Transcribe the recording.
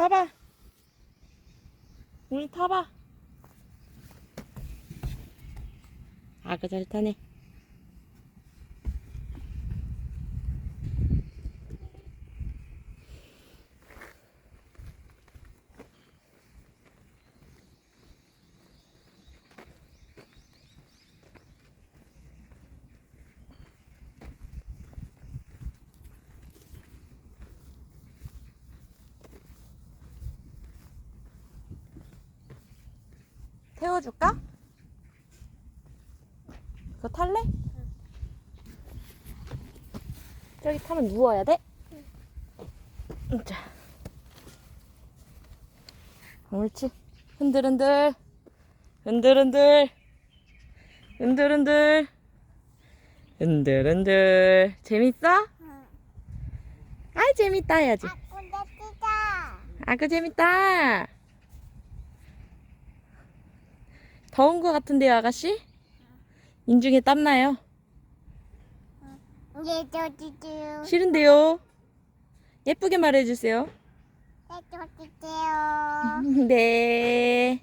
타봐. 응, 타봐. 아그 잘 타네. 태워줄까? 그거 탈래? 저기 타면 누워야 돼? 응. 자. 옳지. 흔들흔들. 흔들흔들. 흔들흔들. 흔들흔들. 재밌어? 아이, 재밌다 해야지. 아, 찌다. 아, 그 재밌다. 더운 거 같은데요, 아가씨? 인중에 땀나요? 이제 저 찌지요. 싫은데요? 예쁘게 말해주세요. 저 찌지요. 네.